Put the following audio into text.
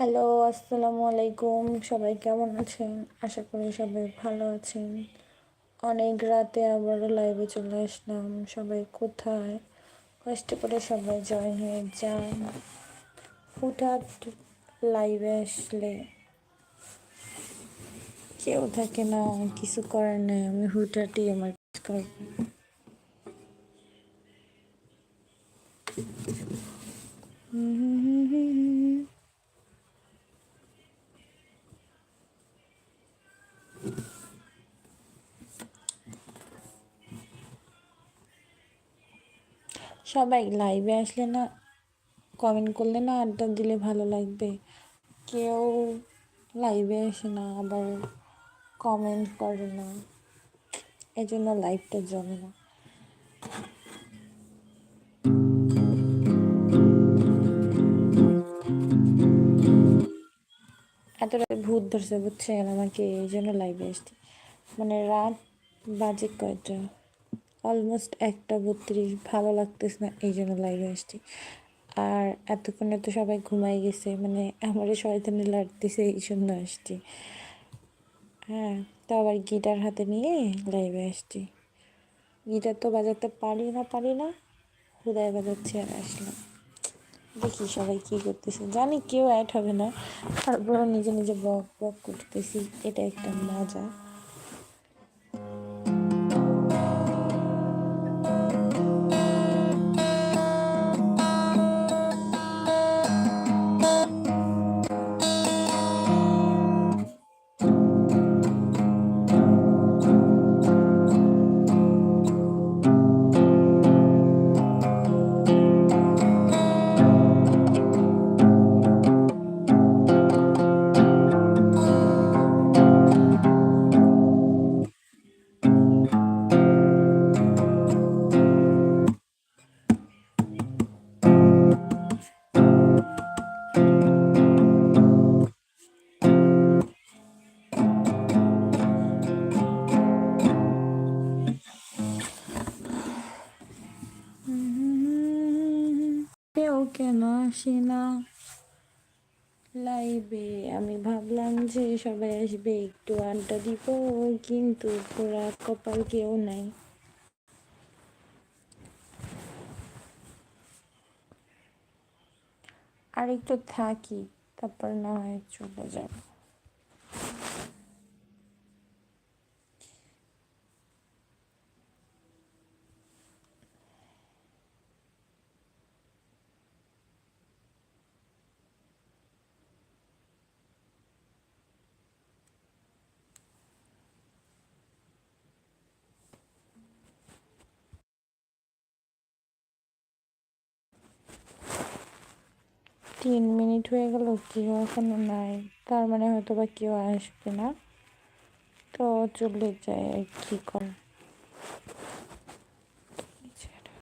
Hello, আসসালামু আলাইকুম। সবাই কেমন আছেন? আশা করি সবাই ভালো আছেন। অনেক রাতে আবারও লাইভে চলে আসলাম। সবাই কোথায়? কষ্ট করে সবাই জয়েন হয়ে যান। হুঠাৎ লাইভে আসলে কেউ থাকে না, কিছু করার নেই। আমি হুঠাৎই আমার কাজ করব হুম সবাই লাইভে আসলে না কমেন্ট করলে না আড্ডা দিলে ভালো লাগবে। কেউ লাইভে আসে না, আবার কমেন্ট করে না। এই জন্য লাইভটা জমে না। এত রাতে ভূত ধরছে, বুঝছেন? আমাকে এই জন্য লাইভে আসছি। মানে রাত বাজে কয়টা? অলমোস্ট একটা বত্রিশ, ভালো লাগতেছে না, এই জন্য লাইভে আসছি। আর এতক্ষণে তো সবাই ঘুমাই গেছে মানে আমারও শয়তানি লাগতেছে, এই জন্য আসছি। হ্যাঁ তো আবার গিটার হাতে নিয়ে লাইভে আসছি। গিটার তো বাজাতে পারি না পারি না হুদায় বাজাচ্ছি আর আসলাম। দেখি সবাই কি করতেছে। জানি কেউ অ্যাড হবে না। তারপরে নিজে নিজে বক বক করতেছি। এটা একটা মজা। কেন আসি না লাইভে আমি ভাবলাম যে সবাই আসবে একটু আড্ডা দিব, কিন্তু পুরা কপাল কেউ নাই। আর একটু থাকি, তারপর না হয় চলে যাব। তিন মিনিট হয়ে গেল, কেউ এখনও নাই। তার মানে হয়তো বা কেউ আসবে না। তো চলে যায় আর কি কর।